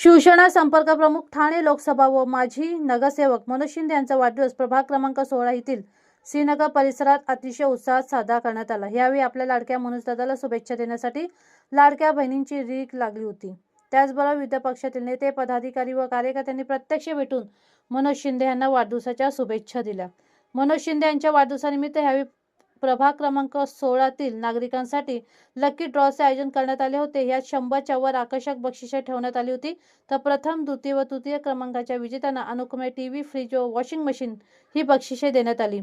शिवसेना संपर्क प्रमुख ठाणे लोकसभा व माजी नगरसेवक मनोज शिंदे यांचा वाढदिवस प्रभाग क्रमांक सोळा येथील श्रीनगर परिसरात अतिशय उत्साहात साजरा करण्यात आला. यावेळी आपल्या लाडक्या मनोज दादाला शुभेच्छा देण्यासाठी लाडक्या बहिणींची रीक लागली होती. त्याचबरोबर विविध पक्षातील नेते पदाधिकारी व कार्यकर्त्यांनी प्रत्यक्ष भेटून मनोज शिंदे यांना वाढदिवसाच्या शुभेच्छा दिल्या. मनोज शिंदे यांच्या वाढदिवसानिमित्त यावेळी प्रभाग क्रमांक सोळातील नागरिकांसाठी लकी ड्रॉचे आयोजन करण्यात आले होते. यात शंभरच्या वर आकर्षक बक्षिसे ठेवण्यात आली होती. तर प्रथम द्वितीय व तृतीय क्रमांकाच्या विजेत्यांना अनुक्रमे टीव्ही फ्रीज व वॉशिंग मशीन ही बक्षिसे देण्यात आली.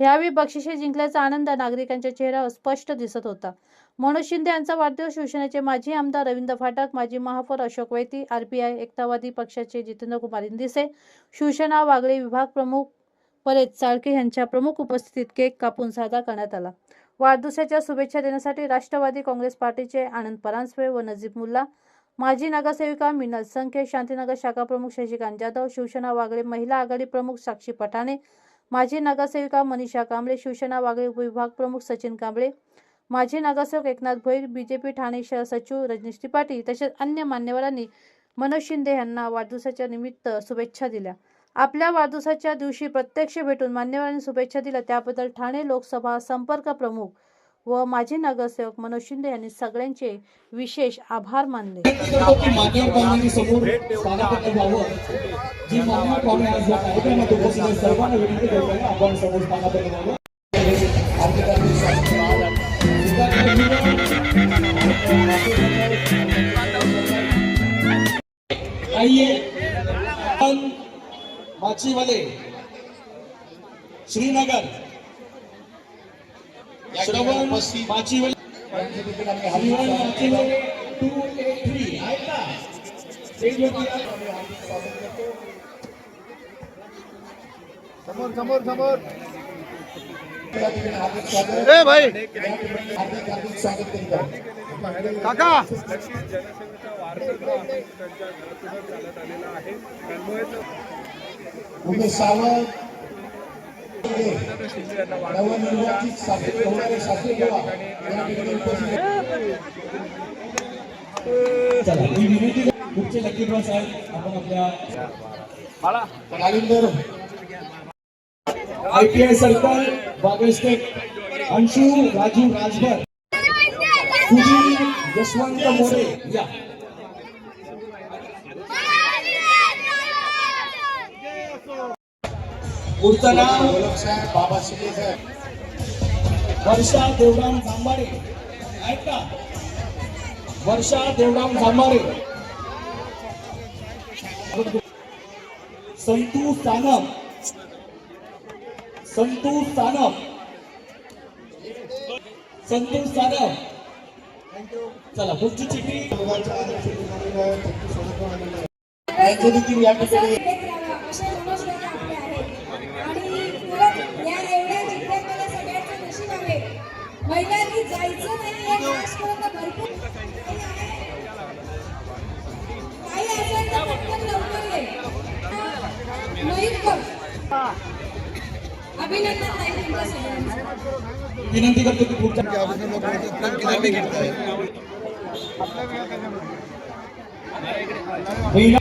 यावेळी बक्षिसे जिंकल्याचा आनंद नागरिकांच्या चेहऱ्यावर स्पष्ट दिसत होता. मनोज शिंदे यांचा वाढदिवस शिवसेनेचे माजी आमदार रवींद्र फाटक माजी महापौर अशोक वैती आरपीआय एकतावादी पक्षाचे जितेंद्र कुमार इंदिसे शिवसेना वागळे विभाग प्रमुख परेश चाळके यांच्या प्रमुख उपस्थितीत केक कापून साजरा करण्यात आला. वाढदिवसाच्या शुभेच्छा देण्यासाठी राष्ट्रवादी काँग्रेस पार्टीचे आनंद परांजपे व नजीब मुल्ला माजी नगरसेविका मिनल संखे शांतीनगर शाखा प्रमुख शशिकांत जाधव शिवसेना वागळे महिला आघाडी प्रमुख साक्षी पठाणे माजी नगरसेविका मनीषा कांबळे शिवसेना वागळे विभाग प्रमुख सचिन कांबळे माजी नगरसेवक एकनाथ भोईर बीजेपी ठाणे शहर सचिव रजनीश त्रिपाठी तसेच अन्य मान्यवरांनी मनोज शिंदे यांना वाढदिवसाच्या निमित्त शुभेच्छा दिल्या. आपल्या वाढदिवसाच्या दिवशी प्रत्यक्ष भेटून मान्यवरांनी शुभेच्छा दिल्या. त्याबद्दल ठाणे लोकसभा संपर्क प्रमुख व माजी नगरसेवक मनोज शिंदे यांनी सगळ्यांचे विशेष आभार मानले. आइए माची वाले श्रीनगर श्रवण माची वाले श्रीवन माची वाले टू एट थ्री. समोर समोर समोर या ठिकाणी हार्दिक स्वागत ए भाई हार्दिक हार्दिक स्वागत करीत आहोत. उमेश सावंत. नवनिर्वाचित शासक होणारे या ठिकाणी उपस्थित आहेत. चला मी विनंती करतो, पुढचे लकी ड्रॉ साहेब आपण आपल्या कालिंदर आय पी आय सर्कल बागेस्टेक अंशू राजू राजभर. सुधीर यशवंत मोरे या. पुढचं नाव? बाबा वर्षा देवराम जांभारे आहेत का वर्षा देवराम जांभारे संतू सानप. संतू सानप. संतू सानप. चला पुढची चिठी यांचे देखील या ठिकाणी महिलांनी जायचं नाही भरपूर काही असेल तर पटकन लवकर अभिनंदन तुमच्या सगळ्यांचं. विनंती करतो की पुढच्या महिला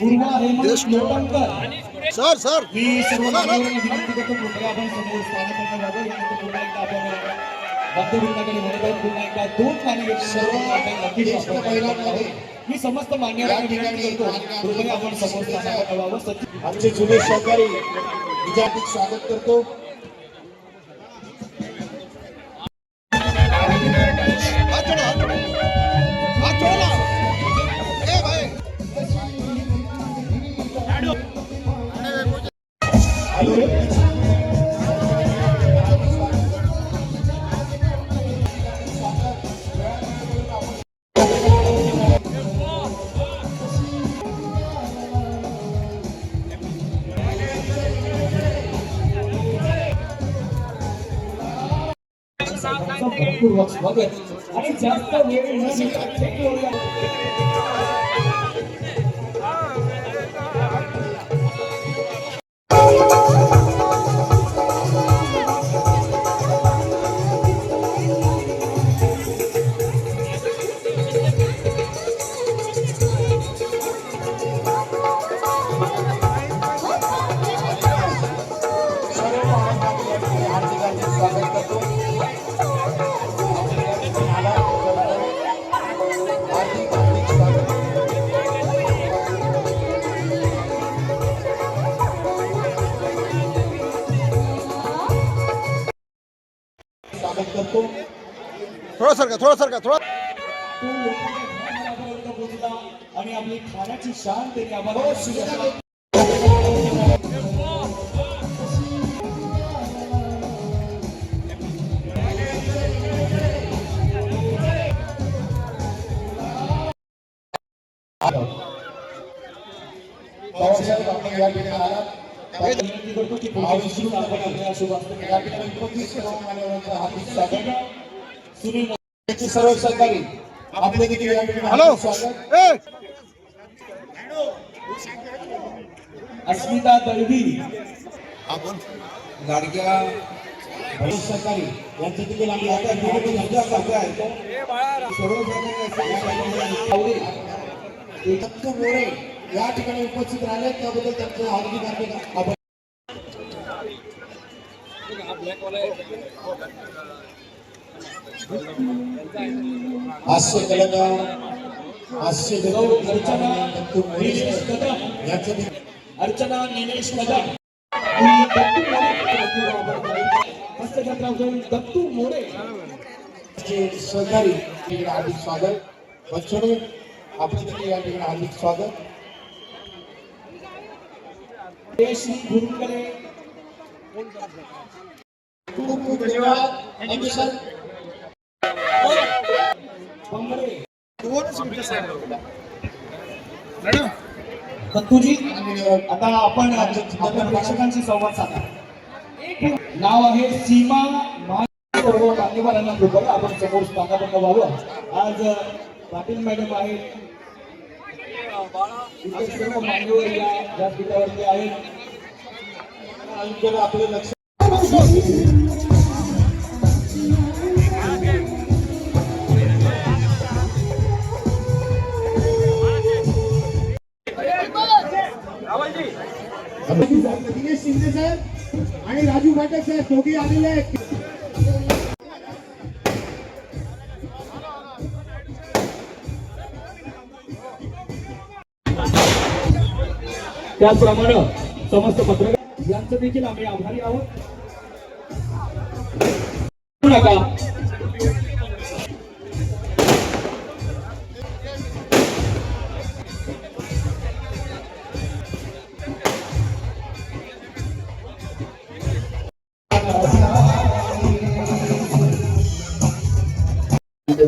हेमंत लोटणकर सर सर. मी सर्व आपण समोर एकदा आपण बद्धवृंदाकडे म्हणत आहोत पुन्हा एकदा दोन मी समस्त मान्यवरांना विनंती करतो कृपया आपण समोर आमचे जुने सहकारी विद्यार्थी स्वागत करतो. मनपूर्वक स्वागत आणि जास्त वेळ न घेता स्वागत करतो थोडा सरका थोडा सरका थोडा. आणि आपली खाण्याची शान त्यांनी आम्हाला आपण या सर्व सहकारी आपले देखील हॅलो. स्वागत अस्मिता दळवी. लाडक्या भैरव सहकारी यांचे देखील आम्ही आता निवडणूक करतो आहे सर्व मोरे. या ठिकाणी उपस्थित राहिले त्याबद्दल त्यांचं हार्दिक हार्दिक आभार. हास्य कलाकार हास्य अर्चना निलेश कदम दत्तू मोरे चे सहकारी हार्दिक स्वागत. बच्चने आपलं देखील या ठिकाणी हार्दिक स्वागत. खूप खूप धन्यवाद. दत्तूजी आता आपण प्रेक्षकांशी संवाद साधा नाव आहे सीमा मान्यवरांना आपण समोर स्थानापन्न व्हावं. आज पाटील मॅडम आहेत इतर सर्व मान्यवर या व्यासपीठावरती आहेत आयुष्याला आपलं लक्ष दिनेश शिंदे साहेब आणि राजू फाटक साहेब दोघे आलेले आहेत. त्याचप्रमाणे समस्त पत्रकार यांचं देखील आम्ही आभारी आहोत. नका.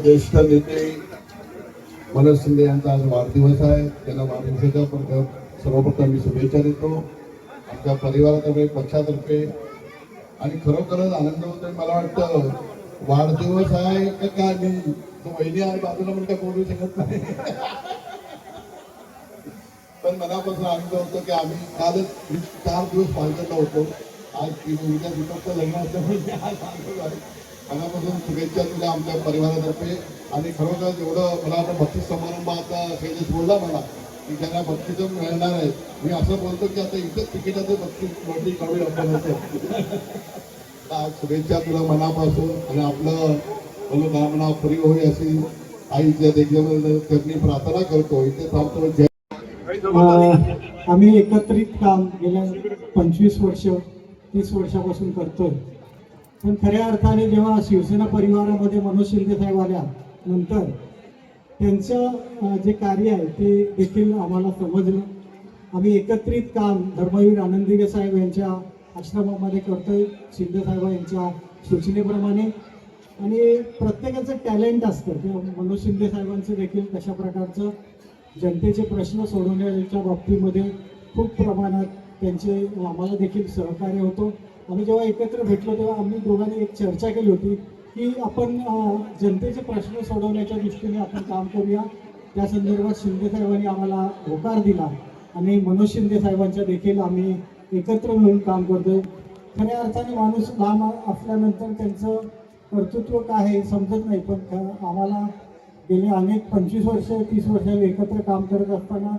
ज्येष्ठ नेते मनोज शिंदे यांचा आज वाढदिवस आहे. त्यांना वाढदिवसाच्या पण सर्वप्रथम मी शुभेच्छा देतो. आमच्या परिवारातर्फे पक्षातर्फे. आणि खरोखरच आनंद होतोय मला वाटतं वाढदिवस आहे का काय मी तो वहिनी आणि बाजूला म्हणून काय बोलू शकत नाही. पण मनापासून आनंद होतो की आम्ही कालच चार दिवस पालघरला होतो. आज ती उद्या दीपकचं लग्न असल्यामुळे म्हणजे आज आहे मनापासून शुभेच्छा दिल्या आमच्या परिवारातर्फे. आणि खरोखर एवढं मला वाटतं भक्ती समारंभ आता बोलला मला की त्यांना बक्षीस मिळणार आहे मी असं बोलतो की आता इथं तिकिटाचं बक्षीस मोठी कमी आपण असं आज शुभेच्छा तुला मनापासून आणि आपलं मनोकामना फ्री होई अशी आईच्या देखील करणी प्रार्थना करतो. इथे थांबतो. जय आम्ही एकत्रित काम गेल्या पंचवीस वर्ष तीस वर्षापासून करतोय. पण खऱ्या अर्थाने जेव्हा शिवसेना परिवारामध्ये मनोज शिंदे साहेब आल्या नंतर त्यांचं जे कार्य आहे ते देखील आम्हाला समजलं. आम्ही एकत्रित काम धर्मवीर आनंदिगे साहेब यांच्या आश्रमामध्ये करतोय शिंदे साहेब यांच्या सूचनेप्रमाणे. आणि प्रत्येकाचं टॅलेंट असतं ते मनोज शिंदे साहेबांचं देखील कशा प्रकारचं जनतेचे प्रश्न सोडवण्याच्या बाबतीमध्ये खूप प्रमाणात त्यांचे आम्हाला देखील सहकार्य होतो. आम्ही जेव्हा एकत्र भेटलो तेव्हा आम्ही दोघांनी एक चर्चा केली होती. की आपण जनतेचे प्रश्न सोडवण्याच्या दृष्टीने आपण काम करूया. त्या संदर्भात शिंदेसाहेबांनी आम्हाला होकार दिला. आणि मनोज शिंदे साहेबांच्या देखील आम्ही एकत्र मिळून काम करतोय. खऱ्या अर्थाने माणूस लांब असल्यानंतर त्यांचं कर्तृत्व काय आहे समजत नाही. पण ख- आम्हाला गेले अनेक पंचवीस वर्ष तीस वर्ष एकत्र काम करत असताना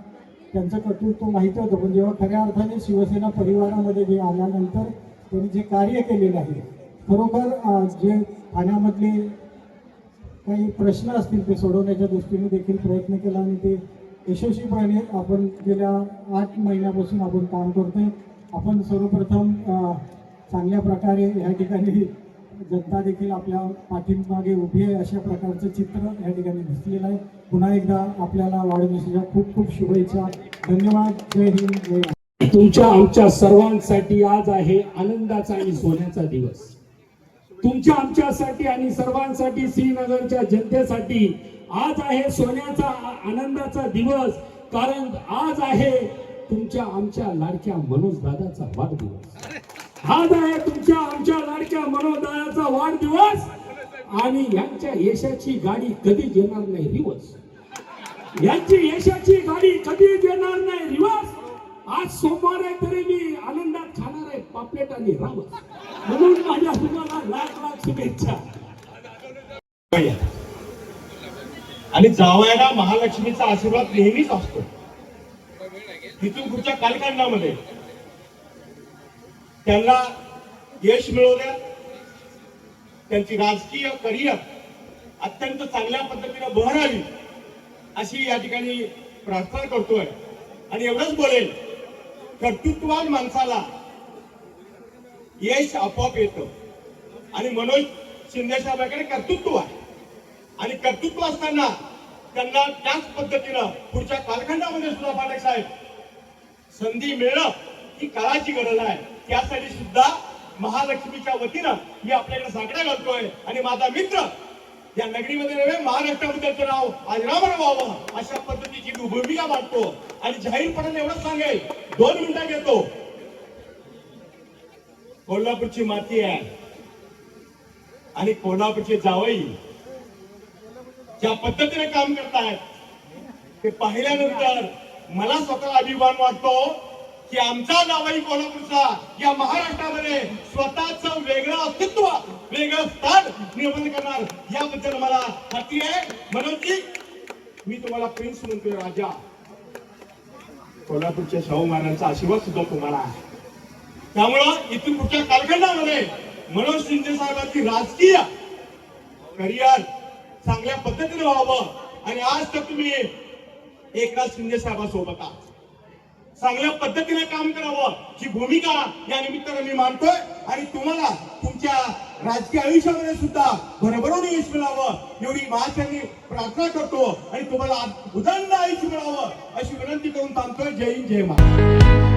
त्यांचं कर्तृत्व माहिती होतं. पण जेव्हा खऱ्या अर्थाने शिवसेना परिवारामध्ये जे आल्यानंतर त्यांनी जे कार्य केलेलं आहे खरोखर जे ठाण्यामधले काही प्रश्न असतील ते सोडवण्याच्या दृष्टीने देखील प्रयत्न केला आणि ते यशस्वीपणे आपण गेल्या आठ महिन्यापासून आपण काम करतोय. आपण सर्वप्रथम चांगल्या प्रकारे या ठिकाणी जनता देखील आपल्या पाठीमागे उभी आहे अशा प्रकारचं चित्र या ठिकाणी दिसलेलं आहे. पुन्हा एकदा आपल्याला वाढदिवसाच्या खूप खूप शुभेच्छा. धन्यवाद. जय हिंद. जय तुमच्या आमच्या सर्वांसाठी आज आहे आनंदाचा आणि सोन्याचा दिवस. तुमच्या आमच्यासाठी आणि सर्वांसाठी श्रीनगरच्या जनतेसाठी आज आहे सोन्याचा आनंदाचा दिवस कारण आज आहे तुमच्या आमच्या लाडक्या मनोज दादाचा वाढदिवस. आज आहे तुमच्या आमच्या लाडक्या मनोज दादाचा वाढदिवस आणि यांच्या यशाची गाडी कधीच येणार नाही रिवर्स. यांची यशाची गाडी कधीच येणार नाही रिवर्स. आज सोमवार आहे तरी मी आनंदात खाणार आहे पापलेट आणि रावस. म्हणून माझ्या शुभेच्छा. आणि जावयाला महालक्ष्मीचा आशीर्वाद नेहमीच असतो. तिथून पुढच्या कालखंडामध्ये त्यांना यश मिळवल्या. द्या त्यांची राजकीय करिअर अत्यंत चांगल्या पद्धतीने बहरावी अशी या ठिकाणी प्रार्थना करतोय. आणि एवढंच बोलेल कर्तृत्वान माणसाला यश आपोआप येतं. आणि मनोज शिंदे साहेबांकडे कर्तृत्व आहे. आणि कर्तृत्व असताना त्यांना त्याच पद्धतीनं पुढच्या कालखंडामध्ये सुद्धा पाठक साहेब संधी मिळणं ही काळाची गरज आहे. त्यासाठी सुद्धा महालक्ष्मीच्या वतीनं मी आपल्याकडे साकडा घालतोय. आणि माझा मित्र या नगरीमध्ये नव्हे महाराष्ट्राबद्दलचं नाव अजरामर व्हावं अशा पद्धतीची मी भूमिका मांडतो. आणि जाहीरपणाने एवढंच सांगेल. दोन मिनिटं घेतो. कोल्हापूरची माती आहे. आणि कोल्हापूरचे जावई ज्या पद्धतीने काम करतायत ते पाहिल्यानंतर मला स्वतः अभिमान वाटतो की आमचा जावई कोल्हापूरचा या महाराष्ट्रामध्ये स्वतःच वेगळं अस्तित्व वेगळं स्थान निर्माण करणार याबद्दल मला खात्री आहे. मनोजजी मी तुम्हाला प्रिन्स म्हणतोय राजा. कोल्हापूरच्या शाहू महाराजांचा आशीर्वाद सुद्धा तुम्हाला आहे. त्यामुळं इथून पुढच्या कालखंडामध्ये मनोज शिंदे साहेबांची राजकीय करिअर चांगल्या पद्धतीने व्हावं. आणि आज तर तुम्ही एकनाथ शिंदे साहेबांसोबत आहात. चांगल्या पद्धतीने काम करावं ही भूमिका या निमित्ताने मी मानतोय. आणि तुम्हाला तुमच्या राजकीय आयुष्यामध्ये सुद्धा भरभरून यश मिळावं एवढी महाशयांनी प्रार्थना करतो. आणि तुम्हाला उदंड आयुष्य मिळावं अशी विनंती करून थांबतोय. जय हिंद जय महाराज